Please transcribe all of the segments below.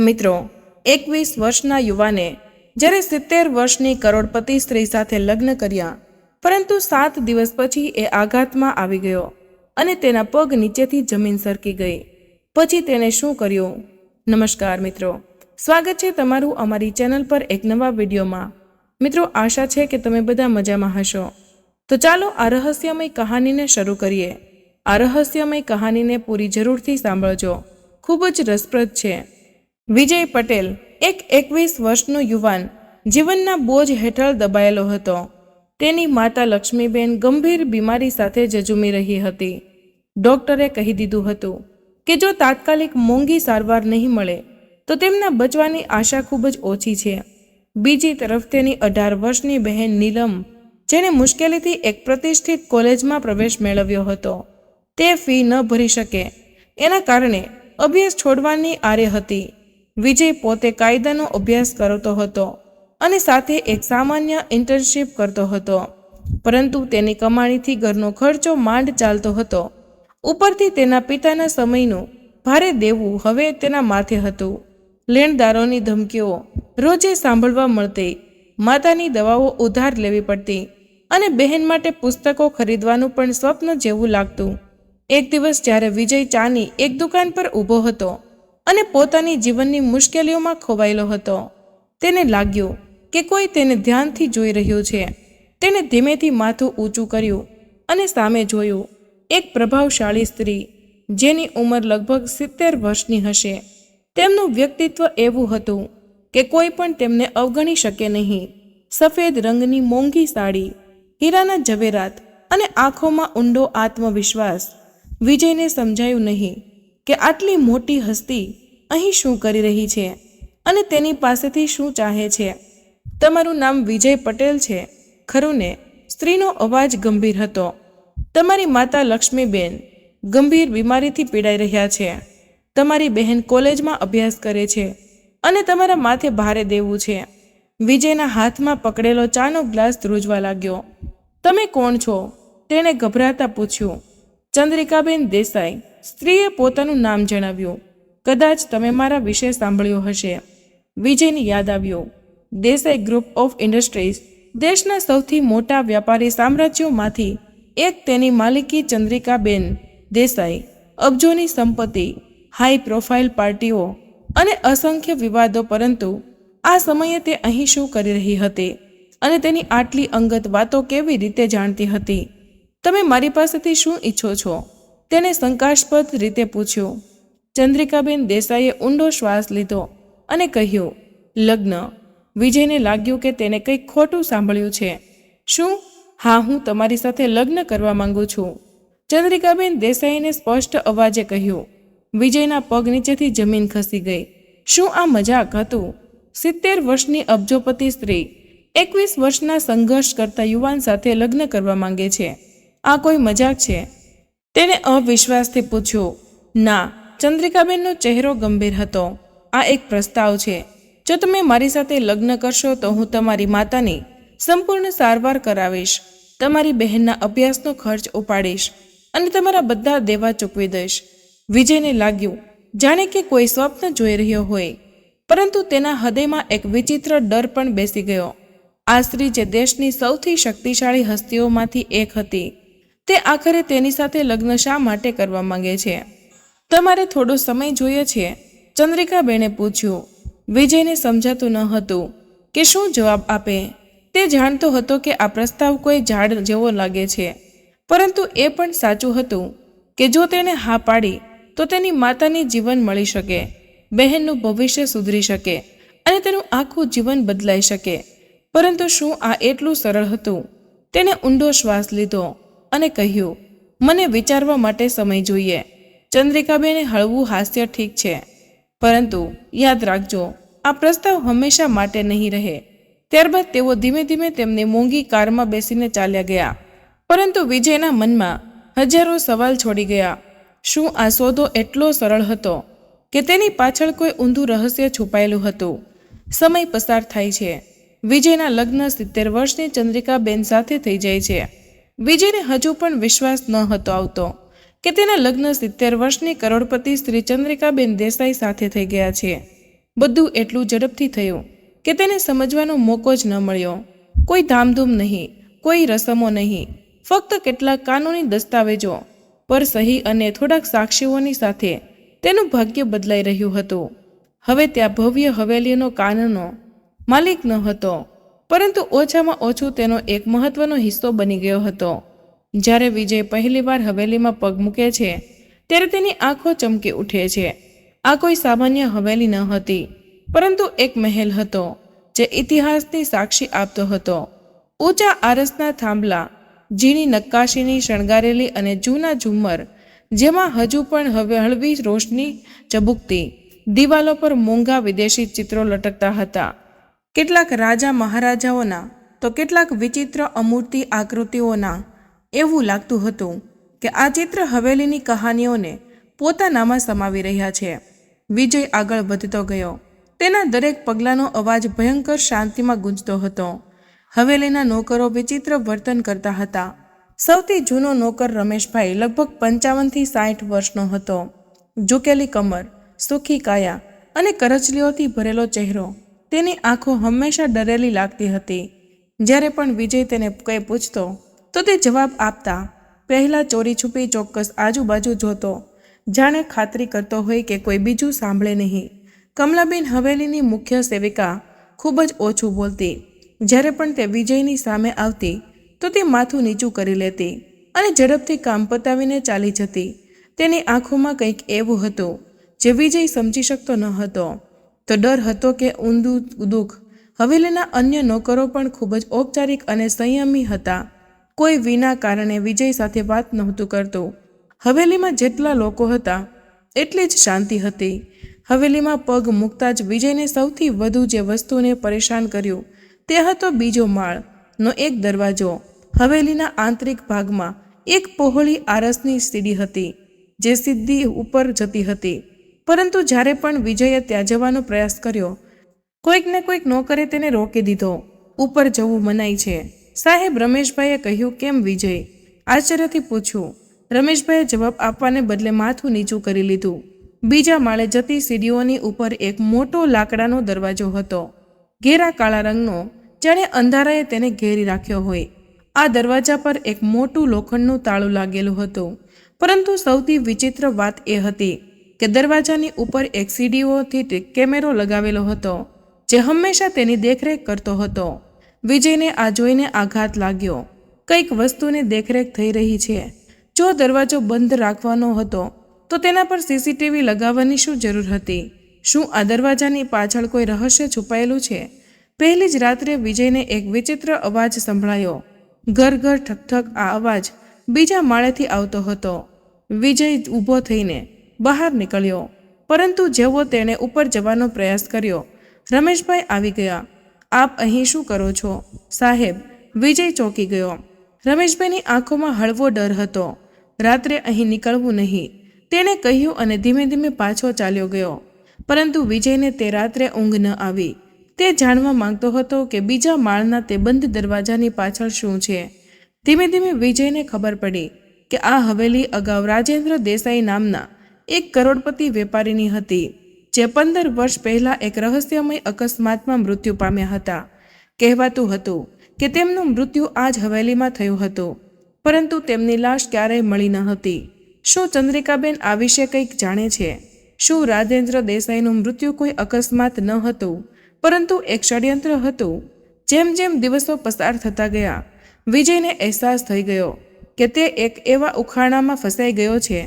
મિત્રો, એકવીસ વર્ષના યુવાને જ્યારે સિત્તેર વર્ષની કરોડપતિ સ્ત્રી સાથે લગ્ન કર્યા, પરંતુ સાત દિવસ પછી એ આઘાતમાં આવી ગયો અને તેના પગ નીચેથી જમીન સરકી ગઈ. પછી તેણે શું કર્યું? નમસ્કાર મિત્રો, સ્વાગત છે તમારું અમારી ચેનલ પર એક નવા વિડીયોમાં. મિત્રો, આશા છે કે તમે બધા મજામાં હશો. તો ચાલો આ રહસ્યમય કહાનીને શરૂ કરીએ. આ રહસ્યમય કહાનીને પૂરી જરૂરથી સાંભળજો. ખૂબ જ રસપ્રદ છે. વિજય પટેલ એક એકવીસ વર્ષનો યુવાન, જીવનના બોજ હેઠળ દબાયેલો હતો. તેની માતા લક્ષ્મીબેન ગંભીર બીમારી સાથે જજુમી રહી હતી. ડોક્ટરે કહી દીધું હતું કે, જો તાત્કાલિક મોંઘી સારવાર નહીં મળે, તો તેમના બચવાની આશા ખૂબ જ ઓછી છે. બીજી તરફ તેની અઢાર વર્ષની બહેન નીલમ જેને મુશ્કેલીથી એક પ્રતિષ્ઠિત કોલેજમાં પ્રવેશ મેળવ્યો હતો, તે ફી ન ભરી શકે. એના કારણે અભ્યાસ છોડવાની આરે હતી. વિજય પોતે કાયદાનો અભ્યાસ કરતો હતો અને સાથે એક સામાન્ય ઇન્ટર્નશીપ કરતો હતો. પરંતુ તેની કમાણીથી ઘરનો ખર્ચો માંડ ચાલતો હતો. ઉપરથી તેના પિતાના સમયનું ભારે દેવું હવે તેના માથે હતું. લેણદારોની ધમકીઓ રોજે સાંભળવા મળતી, માતાની દવાઓ ઉધાર લેવી પડતી અને બહેન માટે પુસ્તકો ખરીદવાનું પણ સ્વપ્ન જેવું લાગતું. એક દિવસ જ્યારે વિજય ચાની એક દુકાન પર ઊભો હતો અને પોતાની જીવનની મુશ્કેલીઓમાં ખોવાયેલો હતો. તેને લાગ્યું કે કોઈ તેને ધ્યાનથી જોઈ રહ્યું છે. તેણે ધીમેથી માથું ઊંચું કર્યું અને સામે જોયું એક પ્રભાવશાળી સ્ત્રી, જેની ઉંમર લગભગ સિત્તેર વર્ષની હશે. તેમનું વ્યક્તિત્વ એવું હતું કે કોઈ પણ તેમને અવગણી શકે નહીં. સફેદ રંગની મોંઘી સાડી, હીરાના ઝવેરાત અને આંખોમાં ઊંડો આત્મવિશ્વાસ. વિજયને સમજાયું નહીં. કે આટલી મોટી હસ્તી અહીં શું કરી રહી છે અને તેની પાસેથી શું ચાહે છે? તમારું નામ વિજય પટેલ છે. ખરું ને? સ્ત્રીનો અવાજ ગંભીર હતો. તમારી માતા લક્ષ્મીબેન ગંભીર બીમારીથી પીડાઈ રહ્યા છે. તમારી બહેન કોલેજમાં અભ્યાસ કરે છે અને તમારા માથે ભારે દેવું છે. વિજયના હાથમાં પકડેલો ચાનો ગ્લાસ ધ્રુજવા લાગ્યો. તમે કોણ છો? તેણે ગભરાતા પૂછ્યું. ચંદ્રિકાબેન દેસાઈ સ્ત્રીએ પોતાનું નામ જણાવ્યું. કદાચ તમે મારા વિશે સાંભળ્યું હશે. વિજયને યાદ આવ્યું. દેસાઈ ગ્રુપ ઓફ ઇન્ડસ્ટ્રીઝ દેશના સૌથી મોટા વ્યાપારી સામ્રાજ્યોમાંથી એક તેની માલિકી ચંદ્રિકાબેન દેસાઈ. અબજોની સંપત્તિ હાઈ પ્રોફાઇલ પાર્ટીઓ અને અસંખ્ય વિવાદો પરંતુ આ સમયે તે અહીં શું કરી રહી હતી અને તેની આટલી અંગત વાતો કેવી રીતે જાણતી હતી? તમે મારી પાસેથી શું ઈચ્છો છો? તેણે શંકાસ્પદ રીતે પૂછ્યું. ચંદ્રિકાબેન દેસાઈએ ઊંડો શ્વાસ લીધો અને કહ્યું, લગ્ન. વિજયને લાગ્યું કે તેને કંઈક ખોટું સાંભળ્યું છે. શું? હા, હું તમારી સાથે લગ્ન કરવા માંગુ છું. ચંદ્રિકાબેન દેસાઈને સ્પષ્ટ અવાજે કહ્યું, વિજયના પગ નીચેથી જમીન ખસી ગઈ. શું આ મજાક હતું? સિત્તેર વર્ષની અબજોપતિ સ્ત્રી એકવીસ વર્ષના સંઘર્ષ કરતા યુવાન સાથે લગ્ન કરવા માંગે છે. આ કોઈ મજાક છે? તેને અવિશ્વાસથી પૂછ્યું, ના, ચંદ્રિકાબેનનો ચહેરો ગંભીર હતો. આ એક પ્રસ્તાવ છે. જો તમે મારી સાથે લગ્ન કરશો તો હું તમારી માતાની સંપૂર્ણ સારવાર કરાવીશ. તમારી બહેનના અભ્યાસનો ખર્ચ ઉપાડીશ અને તમારા બધા દેવા ચૂકવી દઈશ. વિજયને લાગ્યું, જાણે કે કોઈ સ્વપ્ન જોઈ રહ્યો હોય. પરંતુ તેના હૃદયમાં એક વિચિત્ર ડર પણ બેસી ગયો. આ સ્ત્રી જે દેશની સૌથી શક્તિશાળી હસ્તીઓમાંથી એક હતી. તે આખરે તેની સાથે લગ્ન શા માટે કરવા માંગે છે? તમારે થોડો સમય જોઈએ છે. ચંદ્રિકાબેને પૂછ્યું. વિજયને સમજાતું ન હતું કે શું જવાબ આપે. તે જાણતો હતો કે આ પ્રસ્તાવ કોઈ ઝાડ જેવો લાગે છે. પરંતુ એ પણ સાચું હતું કે જો તેણે હા પાડી, તો તેની માતાની જીવન મળી શકે, બહેનનું ભવિષ્ય સુધરી શકે અને તેનું આખું જીવન બદલાઈ શકે. પરંતુ શું આ એટલું સરળ હતું? તેણે ઊંડો શ્વાસ લીધો. અને કહ્યું, મને વિચારવા માટે સમય જોઈએ. ચંદ્રિકાબેને હળવું હાસ્ય ઠીક છે. પરંતુ યાદ રાખજો, આ પ્રસ્તાવ હંમેશા માટે નહીં રહે. ત્યારબાદ તેઓ ધીમે ધીમે તેમની મોંઘી કારમાં બેસીને ચાલ્યા ગયા. પરંતુ વિજયના મનમાં હજારો સવાલ છોડી ગયા. શું આ સોદો એટલો સરળ હતો કે તેની પાછળ કોઈ ઊંધું રહસ્ય છુપાયેલું હતું? સમય પસાર થાય છે. વિજયના લગ્ન સિત્તેર વર્ષની ચંદ્રિકાબેન સાથે થઈ જાય છે. વિજયને હજુ પણ વિશ્વાસ ન હતો આવતો કે તેના લગ્ન સિત્તેર વર્ષની કરોડપતિ શ્રી ચંદ્રિકાબેન દેસાઈ સાથે થઈ ગયા છે. બધું એટલું ઝડપથી થયું કે તેને સમજવાનો મોકો જ ન મળ્યો. કોઈ ધામધૂમ નહીં, કોઈ રસમો નહીં, ફક્ત કેટલાક કાનૂની દસ્તાવેજો. પર સહી અને થોડાક સાક્ષીઓની સાથે તેનું ભાગ્ય બદલાઈ રહ્યું હતું. હવે ત્યાં ભવ્ય હવેલીનો કાનૂનો માલિક ન હતો. પરંતુ ઓછામાં ઓછું તેનો એક મહત્વનો હિસ્સો બની ગયો હતો. જ્યારે વિજય પહેલીવાર હવેલીમાં પગ મૂકે છે, ત્યારે તેની આંખો ચમકી ઉઠે છે. આ કોઈ સામાન્ય હવેલી ન હતી, પરંતુ એક મહેલ હતો, જે ઇતિહાસની સાક્ષી આપતો હતો. ઊંચા આરસના થાંભલા, ઝીણી નક્કાશીની શણગારેલી અને જૂના ઝુમ્મર, જેમાં હજુ પણ હવે હળવી રોશની ચબુકતી દિવાલો પર મોંઘા વિદેશી ચિત્રો લટકતા હતા. કેટલાક રાજા મહારાજાઓના, તો કેટલાક વિચિત્ર અમૂર્તિ આકૃતિઓના. એવું લાગતું હતું કે આ ચિત્ર હવેલીની કહાનીઓને પોતાનામાં સમાવી રહ્યા છે. વિજય આગળ વધતો ગયો. તેના દરેક પગલાંનો અવાજ ભયંકર શાંતિમાં ગુંજતો હતો. હવેલીના નોકરો વિચિત્ર વર્તન કરતા હતા. સૌથી જૂનો નોકર રમેશભાઈ લગભગ પંચાવનથી સાઠ વર્ષનો હતો. ઝૂકેલી કમર, સુખી કાયા અને કરચલીઓથી ભરેલો ચહેરો. તેની આંખો હંમેશા ડરેલી લાગતી હતી. જ્યારે પણ વિજય તેને કંઈ પૂછતો, તો તે જવાબ આપતા, પહેલાં ચોરી છુપી ચોક્કસ આજુબાજુ જોતો. જાણે ખાતરી કરતો હોય કે કોઈ બીજું સાંભળે નહીં. કમલાબેન હવેલીની મુખ્ય સેવિકા, ખૂબ જ ઓછું બોલતી. જ્યારે પણ તે વિજયની સામે આવતી, તો તે માથું નીચું કરી લેતી અને ઝડપથી કામ પતાવીને ચાલી જતી. તેની આંખોમાં કંઈક એવું હતું, જે વિજય સમજી શકતો ન હતો. તો ડર હતો કે ઊંધું દુઃખ હવેલીના અન્ય નોકરો પણ ખૂબ જ ઔપચારિક અને સંયમી હતા. કોઈ વિના કારણે વિજય સાથે વાત નહોતું કરતું. હવેલીમાં જેટલા લોકો હતા, એટલી જ શાંતિ હતી. હવેલીમાં પગ મૂકતા જ વિજયને સૌથી વધુ જે વસ્તુને પરેશાન કર્યું, તે હતો બીજો માળનો એક દરવાજો. હવેલીના આંતરિક ભાગમાં એક પહોળી આરસની સીડી હતી, જે સીધી ઉપર જતી હતી. પરંતુ જ્યારે પણ વિજયે ત્યાં જવાનો પ્રયાસ કર્યો, કોઈક ને કોઈક નોકરે તેને રોકી દીધો. ઉપર જવું મનાય છે. સાહેબ રમેશભાઈએ કહ્યું, કેમ વિજય? આશ્ચર્યથી પૂછ્યું, રમેશભાઈએ જવાબ આપવાને બદલે માથું નીચું કરી લીધું. બીજા માળે જતી સીડીઓની ઉપર એક મોટો લાકડાનો દરવાજો હતો, ઘેરા કાળા રંગનો, જાણે અંધારાએ તેને ઘેરી રાખ્યો હોય. આ દરવાજા પર એક મોટું લોખંડનું તાળું લાગેલું હતું. પરંતુ સૌથી વિચિત્ર વાત એ હતી કે દરવાજાની ઉપર એક સીડીઓથી કેમેરો લગાવેલો હતો, જે હંમેશા તેની દેખરેખ કરતો હતો. વિજયને આ જોઈને આઘાત લાગ્યો. કંઈક વસ્તુની દેખરેખ થઈ રહી છે. જો દરવાજો બંધ રાખવાનો હતો, તો તેના પર સીસીટીવી લગાવવાની શું જરૂર હતી? શું આ દરવાજાની પાછળ કોઈ રહસ્ય છુપાયેલું છે? પહેલી જ રાત્રે વિજયને એક વિચિત્ર અવાજ સંભળાયો. ઘર ઘર ઠક ઠક આ અવાજ બીજા માળેથી આવતો હતો. વિજય ઊભો થઈને બહાર નીકળ્યો. પરંતુ જેવો તેણે ઉપર જવાનો પ્રયાસ કર્યો, રમેશભાઈ આવી ગયા. આપ અહીં શું કરો છો? સાહેબ, વિજય ચોંકી ગયો. રમેશભાઈની આંખોમાં હળવો ડર હતો. રાત્રે અહીં નીકળવું નહીં. તેણે કહ્યું અને ધીમે ધીમે પાછો ચાલ્યો ગયો. પરંતુ વિજયને તે રાત્રે ઊંઘ ન આવી. તે જાણવા માંગતો હતો કે બીજા માળના તે બંધ દરવાજાની પાછળ શું છે. ધીમે ધીમે વિજયને ખબર પડી કે આ હવેલી અગાઉ રાજેન્દ્ર દેસાઈ નામના એક કરોડપતિ વેપારીની હતી, જે પંદર વર્ષ પહેલાં એક રહસ્યમય અકસ્માતમાં મૃત્યુ પામ્યા હતા. કહેવાતું હતું કે તેમનું મૃત્યુ આ જ હવેલીમાં થયું હતું, પરંતુ તેમની લાશ ક્યારેય મળી ન હતી. શું ચંદ્રિકાબેન આ વિશે કંઈક જાણે છે? શું રાજેન્દ્ર દેસાઈનું મૃત્યુ કોઈ અકસ્માત ન હતું, પરંતુ એક ષડયંત્ર હતું? જેમ જેમ દિવસો પસાર થતા ગયા, વિજયને અહેસાસ થઈ ગયો કે તે એક એવા ઉખાણામાં ફસાઈ ગયો છે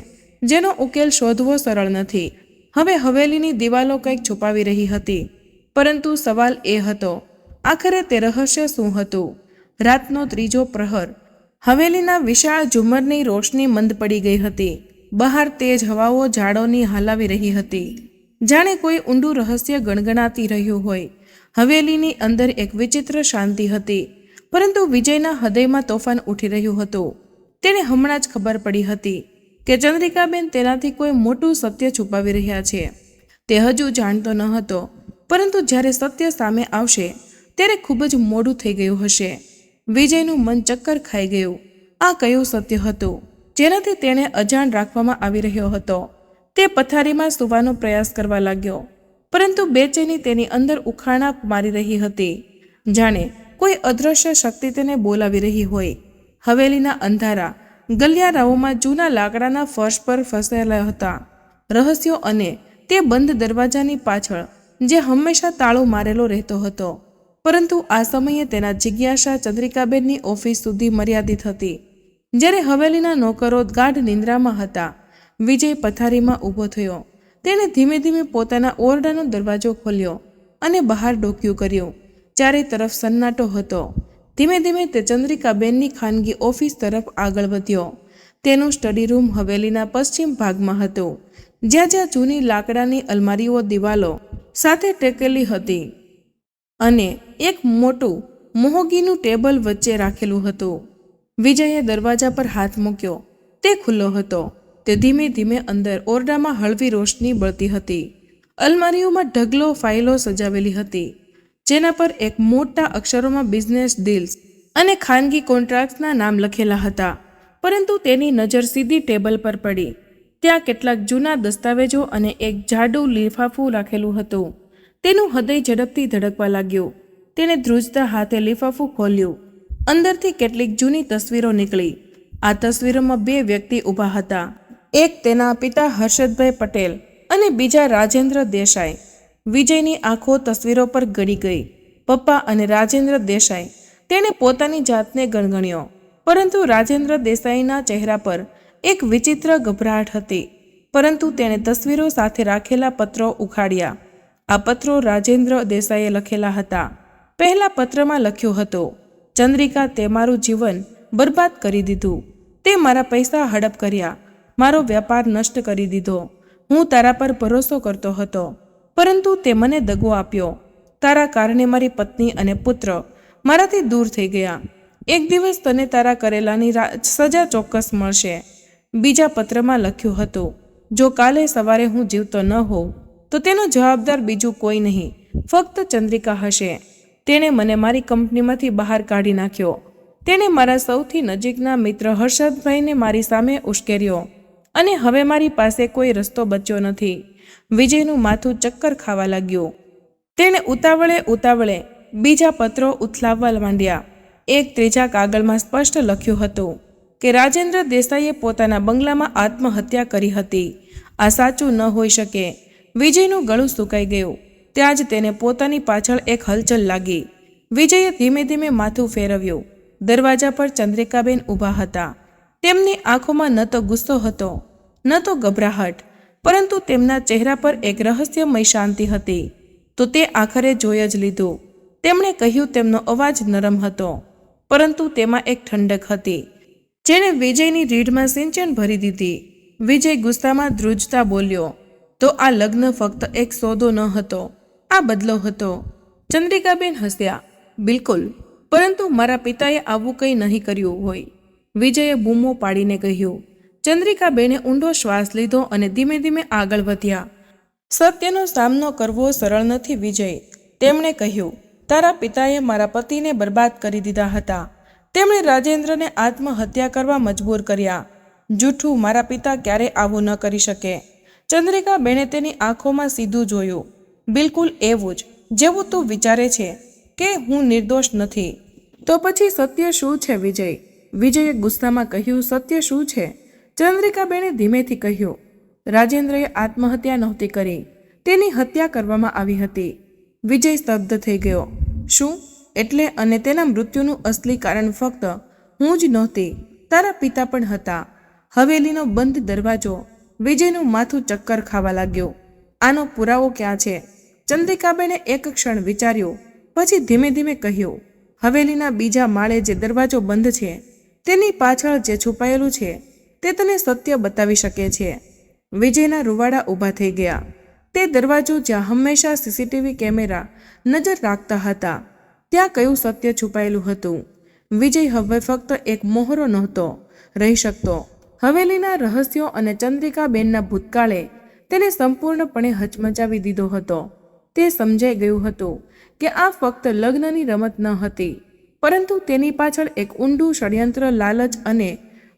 જેનો ઉકેલ શોધવો સરળ નથી. હવે હવેલીની દિવાલો કંઈક છુપાવી રહી હતી. પરંતુ સવાલ એ હતો, આખરે તે રહસ્ય શું હતું? રાતનો ત્રીજો પ્રહર. હવેલીના વિશાળ ઝુમ્મરની રોશની મંદ પડી ગઈ હતી. બહાર તેજ હવાઓ ઝાડોની હલાવી રહી હતી. જાણે કોઈ ઊંડું રહસ્ય ગણગણાતી રહ્યું હોય. હવેલીની અંદર એક વિચિત્ર શાંતિ હતી. પરંતુ વિજયના હૃદયમાં તોફાન ઉઠી રહ્યું હતું. તેને હમણાં જ ખબર પડી હતી. કે ચંદ્રિકાબેન તેનાથી કોઈ મોટું સત્ય છુપાવી રહ્યા છે. તે હજુ જાણતો ન હતો, પરંતુ જ્યારે સત્ય સામે આવશે, ત્યારે ખૂબ જ મોડું થઈ ગયું હશે. વિજયનું મન ચક્કર ખાઈ ગયું. આ કયું સત્ય હતું? જેનાથી તેણે અજાણ રાખવામાં આવી રહ્યો હતો. તે પથારીમાં સૂવાનો પ્રયાસ કરવા લાગ્યો, પરંતુ બેચેની તેની અંદર ઉખાણા મારી રહી હતી. જાણે કોઈ અદ્રશ્ય શક્તિ તેને બોલાવી રહી હોય. હવેલીના અંધારા ગલિયારાઓમાં જૂના લાકડાના ફર્શ પર ફસાયેલા હતા. રહસ્યો અને તે બંધ દરવાજાની પાછળ, જે હંમેશા તાળો મારેલો રહેતો હતો. પરંતુ આ સમયે તેના જિજ્ઞાસા ચંદ્રિકાબેનની ઓફિસ સુધી મર્યાદિત હતી. જ્યારે હવેલીના નોકરો ગાઢ નિંદ્રામાં હતા, વિજય પથારીમાં ઊભો થયો. તેણે ધીમે ધીમે પોતાના ઓરડાનો દરવાજો ખોલ્યો અને બહાર ડોક્યું કર્યું, ચારે તરફ સન્નાટો હતો. ધીમે ધીમે તે ચંદ્રિકાબેનની ખાનગી ઓફિસ તરફ આગળ વધ્યો. તેનું સ્ટડી રૂમ હવેલીના પશ્ચિમ ભાગમાં હતું, જ્યાં જ્યાં જૂની લાકડાની અલમારીઓ, દિવાલો સાથે ટેકેલી હતી અને એક મોટું મોહગીનું ટેબલ વચ્ચે રાખેલું હતું. વિજયે દરવાજા પર હાથ મૂક્યો. તે ખુલ્લો હતો. તે ધીમે ધીમે અંદર ઓરડામાં હળવી રોશની બળતી હતી. અલમારીઓમાં ઢગલો ફાઇલો સજાવેલી હતી. જેના પર એક મોટા અક્ષરોમાં બિઝનેસ ડીલ્સ અને ખાનગી કોન્ટ્રાક્ટ્સના નામ લખેલા હતા. પરંતુ તેની નજર સીધી ટેબલ પર પડી. ત્યાં કેટલાક જૂના દસ્તાવેજો અને એક જાડું લિફાફું રાખેલું હતું. તેનું હૃદય ઝડપથી ધડકવા લાગ્યું. તેણે ધ્રુજતા હાથે લિફાફું ખોલ્યું. અંદરથી કેટલીક જૂની તસવીરો નીકળી. આ તસવીરોમાં બે વ્યક્તિ ઊભા હતા. એક તેના પિતા હર્ષદભાઈ પટેલ અને બીજા રાજેન્દ્ર દેસાઈ. વિજયની આંખો તસવીરો પર ગળી ગઈ. પપ્પા અને રાજેન્દ્ર દેસાઈ તેણે પોતાની જાતને ગણગણ્યો. પરંતુ રાજેન્દ્ર દેસાઈના ચહેરા પર એક વિચિત્ર ગભરાટ હતી. પરંતુ તેણે તસવીરો સાથે રાખેલા પત્રો ઉખાડ્યા. આ પત્રો રાજેન્દ્ર દેસાઈએ લખેલા હતા. પહેલા પત્રમાં લખ્યો હતો, ચંદ્રિકા, તે મારું જીવન બરબાદ કરી દીધું. તે મારા પૈસા હડપ કર્યા. મારો વ્યાપાર નષ્ટ કરી દીધો. હું તારા પર ભરોસો કરતો હતો. પરંતુ તે મને દગો આપ્યો. તારા કારણે મારી પત્ની અને પુત્ર મારાથી દૂર થઈ ગયા. એક દિવસ તને તારા કરેલાની સજા ચોક્કસ મળશે. બીજા પત્રમાં લખ્યું હતું, જો કાલે સવારે હું જીવતો ન હોઉં, તો તેનો જવાબદાર બીજું કોઈ નહીં. ફક્ત ચંદ્રિકા હશે. તેણે મને મારી કંપનીમાંથી બહાર કાઢી નાખ્યો. તેણે મારા સૌથી નજીકના મિત્ર હર્ષદભાઈને મારી સામે ઉશ્કેર્યો. અને હવે મારી પાસે કોઈ રસ્તો બચ્યો નથી. વિજયનું માથું ચક્કર ખાવા લાગ્યું. તેણે ઉતાવળે ઉતાવળે બીજા પત્રો ઉથલાવવા માંડ્યા. એક ત્રીજા કાગળમાં સ્પષ્ટ લખ્યું હતું કે રાજેન્દ્ર દેસાઈએ પોતાના બંગલામાં આત્મહત્યા કરી હતી. આ સાચું ન હોઈ શકે. વિજયનું ગળું સુકાઈ ગયું. ત્યાં જ તેને પોતાની પાછળ એક હલચલ લાગી. વિજયે ધીમે ધીમે માથું ફેરવ્યું. દરવાજા પર ચંદ્રિકાબેન ઊભા હતા. તેમની આંખોમાં ન તો ગુસ્સો હતો, ન તો ગભરાહટ પરંતુ તેમના ચહેરા પર એક રહસ્યમય શાંતિ હતી. તો તે આખરે જોઈ જ લીધું. તેમણે કહ્યું, તેમનો અવાજ નરમ હતો, પરંતુ તેમાં એક ઠંડક હતી, જેણે વિજયની રીઢમાં સિંચન ભરી દીધી. વિજય ગુસ્સામાં ધ્રુજતા બોલ્યો, તો આ લગ્ન ફક્ત એક સોદો ન હતો, આ બદલો હતો. ચંદ્રિકાબેન હસ્યા, બિલકુલ, પરંતુ મારા પિતાએ આવું કંઈ નહીં કર્યું હોય. વિજયે બૂમો પાડીને કહ્યું ચંદ્રિકાબેને ઊંડો શ્વાસ લીધો અને ધીમે ધીમે આગળ વધ્યા. સત્યનો સામનો કરવો સરળ નથી, વિજય. તેમણે કહ્યું, તારા પિતાએ મારા પતિને બરબાદ કરી દીધા હતા. તેમણે રાજેન્દ્રને આત્મહત્યા કરવા મજબૂર કર્યા. જૂઠું મારા પિતા ક્યારે આવું ન કરી શકે? ચંદ્રિકા બેને તેની આંખોમાં સીધું જોયું. બિલકુલ એવું જ. જેવું તું વિચારે છે કે હું નિર્દોષ નથી. તો પછી સત્ય શું છે, વિજય? વિજયે ગુસ્સામાં કહ્યું, સત્ય શું છે? ચંદ્રિકાબેને ધીમેથી કહ્યું, રાજેન્દ્રએ આત્મહત્યા નહોતી કરી. તેની હત્યા કરવામાં આવી હતી. વિજય સ્તબ્ધ થઈ ગયો. શું? એટલે અને તેના મૃત્યુનું અસલી કારણ ફક્ત હું જ નહોતી. તારા પિતા પણ હતા. હવેલીનો બંધ દરવાજો. વિજયનું માથું ચક્કર ખાવા લાગ્યો. આનો પુરાવો ક્યાં છે? ચંદ્રિકાબેને એક ક્ષણ વિચાર્યું, પછી ધીમે ધીમે કહ્યું, હવેલીના બીજા માળે જે દરવાજો બંધ છે, તેની પાછળ જે છુપાયેલું છે તે તને સત્ય બતાવી શકે છે. વિજયના રૂવાડા ઊભા થઈ ગયા. તે દરવાજો જ્યાં હંમેશા સીસીટીવી કેમેરા નજર રાખતા હતા, ત્યાં કયું સત્ય છુપાયેલું હતું? વિજય હવે ફક્ત એક મોહરો નહોતો, રહી શકતો. હવેલીના રહસ્યો અને ચંદ્રિકાબેનના ભૂતકાળે તેને સંપૂર્ણપણે હચમચાવી દીધો હતો. તે સમજાઈ ગયું હતું કે આ ફક્ત લગ્નની રમત ન હતી, પરંતુ તેની પાછળ એક ઊંડું ષડયંત્ર લાલચ અને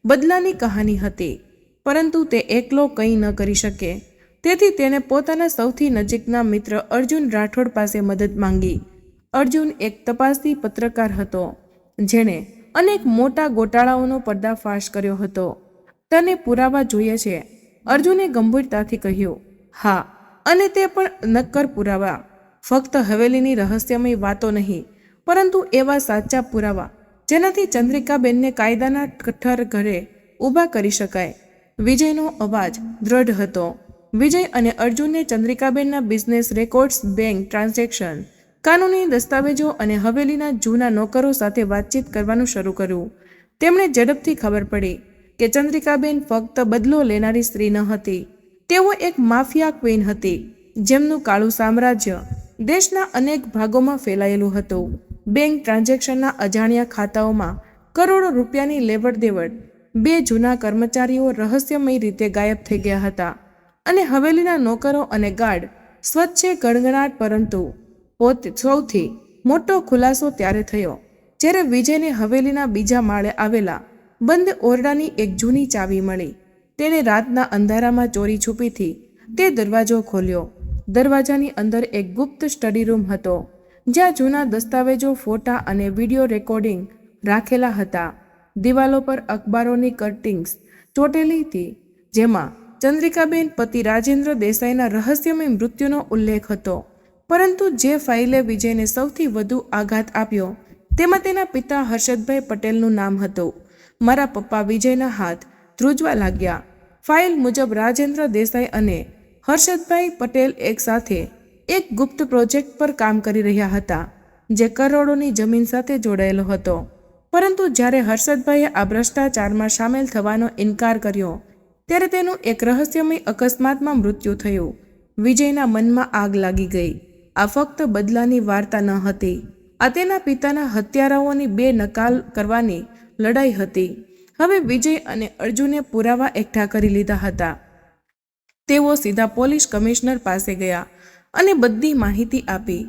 બદલાની કહાની હતી, પરંતુ તે એકલો કંઈ ન કરી શકે. તેથી તેણે પોતાના સૌથી નજીકના મિત્ર અર્જુન રાઠોડ પાસે મદદ માંગી. અર્જુન એક તપાસી પત્રકાર હતો, જેણે અનેક મોટા ગોટાળાઓનો પર્દાફાશ કર્યો હતો. તને પુરાવા જોઈએ છે, અર્જુને ગંભીરતાથી કહ્યું. હા, અને તે પણ નક્કર પુરાવા. ફક્ત હવેલીની રહસ્યમય વાતો નહીં, પરંતુ એવા સાચા પુરાવા જેનાથી ચંદ્રિકાબેનને કાયદાના કઠર ઘરે ઊભા કરી શકાય. વિજયનો અવાજ દ્રઢ હતો. વિજય અને અર્જુનને ચંદ્રિકાબેનના બિઝનેસ રેકોર્ડ્સ બેંક ટ્રાન્ઝેક્શન, કાનૂની દસ્તાવેજો અને હવેલીના જૂના નોકરો સાથે વાતચીત કરવાનું શરૂ કર્યું. તેમણે ઝડપથી ખબર પડી કે ચંદ્રિકાબેન ફક્ત બદલો લેનારી સ્ત્રી ન હતી. તેઓ એક માફિયા ક્વીન હતી, જેમનું કાળું સામ્રાજ્ય દેશના અનેક ભાગોમાં ફેલાયેલું હતું. બેંક ટ્રાન્ઝેક્શનના અજાણ્યા ખાતાઓમાં કરોડો રૂપિયાની લેવડ દેવડ બે જૂના કર્મચારીઓ રહસ્યમય રીતે ગાયબ થઈ ગયા હતા અને હવેલીના નોકરો અને ગાર્ડ સ્વચ્છે ગણગણાટ પરંતુ પોતે સૌથી મોટો ખુલાસો ત્યારે થયો જ્યારે વિજયને હવેલીના બીજા માળે આવેલા બંધ ઓરડાની એક જૂની ચાવી મળી. તેણે રાતના અંધારામાં ચોરી છુપીથી તે દરવાજો ખોલ્યો. દરવાજાની અંદર એક ગુપ્ત સ્ટડી રૂમ હતો. જ્યાં જૂના દસ્તાવેજો, ફોટા અને વીડિયો રેકોર્ડિંગ રાખેલા હતા. દિવાલો પર અખબારોની કટિંગ્સ ચોટેલી હતી, જેમાં ચંદ્રિકાબેન પતિ રાજેન્દ્ર દેસાઈના રહસ્યમય મૃત્યુનો ઉલ્લેખ હતો. પરંતુ જે ફાઇલે વિજયને સૌથી વધુ આઘાત આપ્યો, તેમાં તેના પિતા હર્ષદભાઈ પટેલનું નામ હતું. મારા પપ્પા વિજયના હાથ ધ્રુજવા લાગ્યા. ફાઇલ મુજબ રાજેન્દ્ર દેસાઈ અને હર્ષદભાઈ પટેલ એકસાથે એક ગુપ્ત પ્રોજેક્ટ પર કામ કરી રહ્યા હતા, જે કરોડોની જમીન સાથે જોડાયેલો હતો. પરંતુ જ્યારે હર્ષદભાઈએ આ ભ્રષ્ટાચારમાં સામેલ થવાનો ઇનકાર કર્યો, ત્યારે તેનું એક રહસ્યમય અકસ્માતમાં મૃત્યુ થયું. વિજયના મનમાં આગ લાગી ગઈ. આ ફક્ત બદલાની વાર્તા ન હતી. આ તેના પિતાના હત્યારાઓની બે નકાલ કરવાની લડાઈ હતી. હવે વિજય અને અર્જુને પુરાવા એકઠા કરી લીધા હતા. તેઓ સીધા પોલીસ કમિશનર પાસે ગયા. અને બધી માહિતી આપી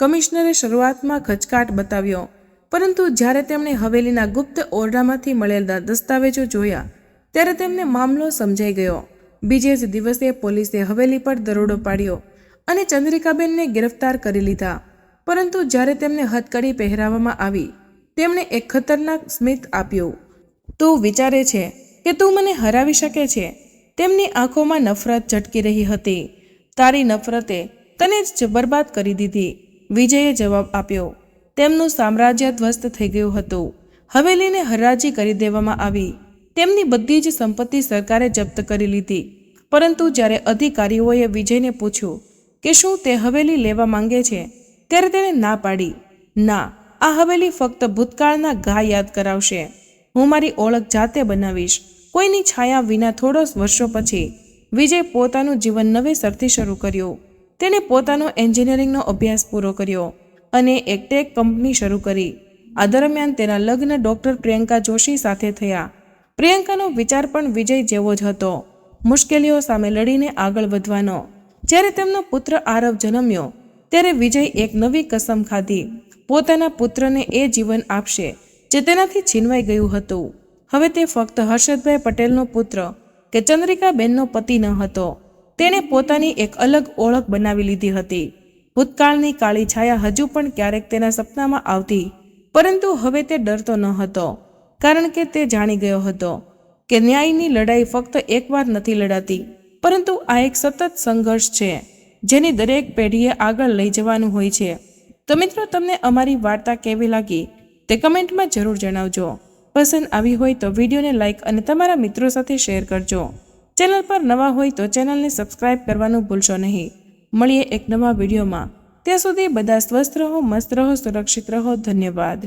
કમિશનરે શરૂઆતમાં ખચકાટ બતાવ્યો. પરંતુ જ્યારે તેમણે હવેલીના ગુપ્ત ઓરડામાંથી મળેલા દસ્તાવેજો જોયા, ત્યારે તેમને મામલો સમજાઈ ગયો. બીજે જ દિવસે પોલીસે હવેલી પર દરોડો પાડ્યો અને ચંદ્રિકાબેનને ગિરફ્તાર કરી લીધા. પરંતુ જ્યારે તેમને હથકડી પહેરાવવામાં આવી, તેમણે એક ખતરનાક સ્મિત આપ્યું. તું વિચારે છે કે તું મને હરાવી શકે છે તેમની આંખોમાં નફરત ઝટકી રહી હતી. તારી નફરતે તને જ બરબાદ કરી દીધી. વિજયે જવાબ આપ્યો, તેમનું સામ્રાજ્ય ધ્વસ્ત થઈ ગયું હતું. હવેલીને હરાજી કરી દેવામાં આવી. તેમની બધી જ સંપત્તિ સરકારે જપ્ત કરી લીધી. પરંતુ જ્યારે અધિકારીઓએ વિજયને પૂછ્યું કે શું તે હવેલી લેવા માંગે છે, ત્યારે તેણે ના પાડી. ના, આ હવેલી ફક્ત ભૂતકાળના ઘા યાદ કરાવશે. હું મારી ઓળખ જાતે બનાવીશ. કોઈની છાયા વિના થોડો વર્ષો પછી વિજય પોતાનું જીવન નવેસરથી શરૂ કર્યું. તેણે પોતાનો એન્જિનિયરિંગનો અભ્યાસ પૂરો કર્યો અને એકટેક કંપની શરૂ કરી. આ દરમિયાન તેના લગ્ન ડૉક્ટર પ્રિયંકા જોશી સાથે થયા. પ્રિયંકાનો વિચાર પણ વિજય જેવો જ હતો. મુશ્કેલીઓ સામે લડીને આગળ વધવાનો. જ્યારે તેમનો પુત્ર આરવ જન્મ્યો, ત્યારે વિજય એક નવી કસમ ખાધી. પોતાના પુત્રને એ જીવન આપશે, જે તેનાથી છીનવાઈ ગયું હતું. હવે તે ફક્ત હર્ષદભાઈ પટેલનો પુત્ર કે ચંદ્રિકાબેનનો પતિ ન હતો. તેણે પોતાની એક અલગ ઓળખ બનાવી લીધી હતી. ભૂતકાળની કાળી છાયા હજુ પણ ક્યારેક તેના સપનામાં આવતી, પરંતુ હવે તે ડરતો ન હતો, કારણ કે તે જાણી ગયો હતો કે ન્યાયની લડાઈ ફક્ત એકવાર નથી લડાતી, પરંતુ આ એક સતત સંઘર્ષ છે, જેની દરેક પેઢીએ આગળ લઈ જવાનું હોય છે. તો મિત્રો, તમને અમારી વાર્તા કેવી લાગી? તે કમેન્ટમાં જરૂર જણાવજો. પસંદ આવી હોય તો વિડીયોને લાઇક અને તમારા મિત્રો સાથે શેર કરજો. ચેનલ પર નવા હોય તો ચેનલને સબસ્ક્રાઇબ કરવાનું ભૂલશો નહીં. મળીએ એક નવા વિડીયોમાં. ત્યાં સુધી બધા સ્વસ્થ રહો, મસ્ત રહો, સુરક્ષિત રહો. ધન્યવાદ.